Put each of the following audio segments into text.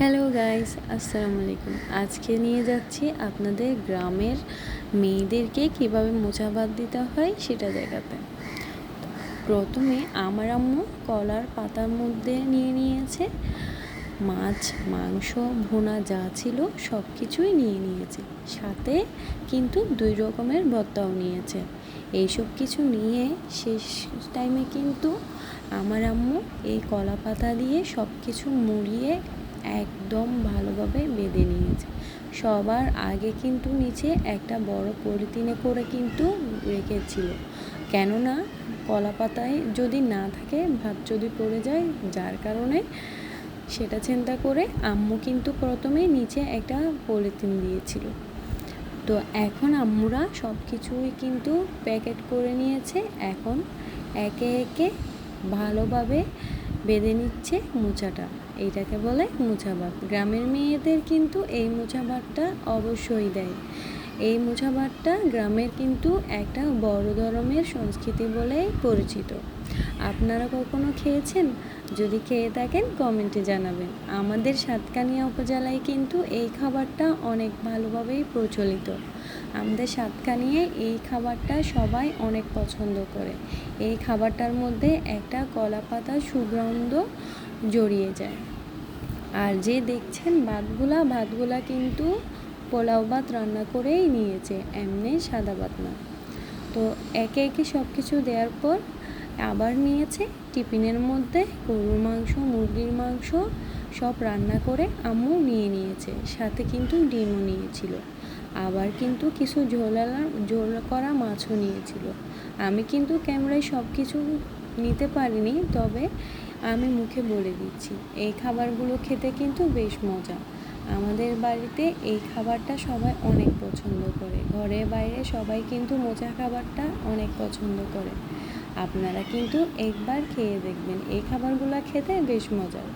Hello guys আসসালামু আলাইকুম আজকে নিয়ে যাচ্ছি আপনাদের গ্রামের মেয়েদেরকে কীভাবে মোচা বাদ দিতে হয় সেটা দেখাতে। প্রথমে আমার আম্মু কলার পাতার মধ্যে নিয়ে নিয়েছে। মাছ, মাংস, ভোনা যা ছিল সব কিছুই নিয়ে নিয়েছে। সাথে কিন্তু দুই রকমের ভর্তাও নিয়েছে। এইসব কিছু নিয়ে শেষ টাইমে কিন্তু আমার আম্মু এই কলা পাতা দিয়ে সব কিছু মুড়িয়ে একদম ভালোভাবে বেঁধে নিয়েছে। সবার আগে কিন্তু নিচে একটা বড় পলিথিনে করে কিন্তু রেখেছিল। কেননা কলা পাতায় যদি না থাকে, ভাত যদি পড়ে যায়, যার কারণে সেটা চিন্তা করে আম্মু কিন্তু প্রথমে নিচে একটা পলিথিন দিয়েছিল। তো এখন আম্মুরা সব কিছুই কিন্তু প্যাকেট করে নিয়েছে। এখন একে একে ভালোভাবে বেঁধে নিচ্ছে মোচাটা। এইটাকে বলে মোছাবাত গ্রামের মেয়েদের কিন্তু এই মোছাবাতটা অবশ্যই দেয়। এই মোছাবাটটা গ্রামের কিন্তু একটা বড় ধরনের সংস্কৃতি বলেই পরিচিত। আপনারা কখনো খেয়েছেন? যদি খেয়ে থাকেন, কমেন্টে জানাবেন। আমাদের সাতকানিয়া উপজেলায় কিন্তু এই খাবারটা অনেক ভালোভাবেই প্রচলিত। আমাদের সাতকানিয়ে এই খাবারটা সবাই অনেক পছন্দ করে। এই খাবারটার মধ্যে একটা কলা পাতার সুগন্ধ জড়িয়ে যায়। আর যে দেখছেন, ভাতগুলা ভাতগুলা কিন্তু পোলাও ভাত রান্না করেই নিয়েছে, এমনি সাদা ভাত না। তো একে একে সব কিছু দেওয়ার পর আবার নিয়েছে টিফিনের মধ্যে গরুর মাংস, মুরগির মাংস সব রান্না করে আম্মু নিয়ে নিয়েছে। সাথে কিন্তু ডিমও নিয়েছিল। আবার কিন্তু কিছু ঝোলালা ঝোল করা মাছও নিয়েছিল। আমি কিন্তু ক্যামেরায় সব কিছু নিতে পারিনি, তবে আমি মুখে বলে দিচ্ছি, এই খাবারগুলো খেতে কিন্তু বেশ মজা। আমাদের বাড়িতে এই খাবারটা সবাই অনেক পছন্দ করে। ঘরে বাইরে সবাই কিন্তু মোচা খাবারটা অনেক পছন্দ করে। আপনারা কিন্তু একবার খেয়ে দেখবেন। এই খাবারগুলো খেতে বেশ মজার।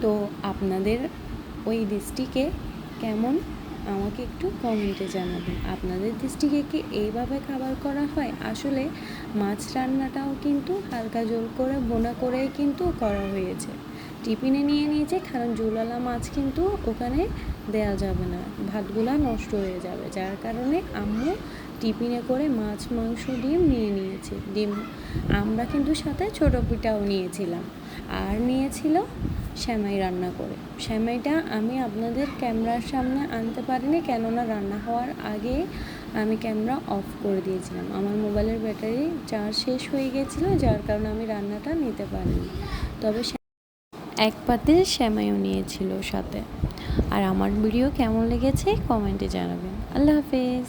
তো আপনাদের ওই ডিশটিকে কেমন, আমাকে একটু কমেন্টে জানাবেন। আপনাদের দৃষ্টিকে কি এইভাবে খাবার করা হয়? আসলে মাছ রান্নাটাও কিন্তু হালকা জোল করে, বোনা করে কিন্তু করা হয়েছে। টিফিনে নিয়ে নিয়েছে, কারণ জুলালা মাছ কিন্তু ওখানে দেয়া যাবে না। ভাতগুলা নষ্ট হয়ে যাবে। যার কারণে আম্মু টিফিনে করে মাছ, মাংস, ডিম নিয়ে নিয়েছে। ডিম আমরা কিন্তু সাথে ছোটো পিঠাও নিয়েছিলাম। আর নিয়েছিল শ্যামাই রান্না করে। শ্যামাইটা আমি আপনাদের ক্যামেরার সামনে আনতে পারিনি, কেননা রান্না হওয়ার আগে আমি ক্যামেরা অফ করে দিয়েছিলাম। আমার মোবাইলের ব্যাটারি চার্জ শেষ হয়ে গেছিল, যার কারণে আমি রান্নাটা নিতে পারিনি। তবে এক পাতে শ্যামাইও নিয়েছিল সাথে। আর আমার ভিডিও কেমন লেগেছে কমেন্টে জানাবেন। আল্লাহ হাফেজ।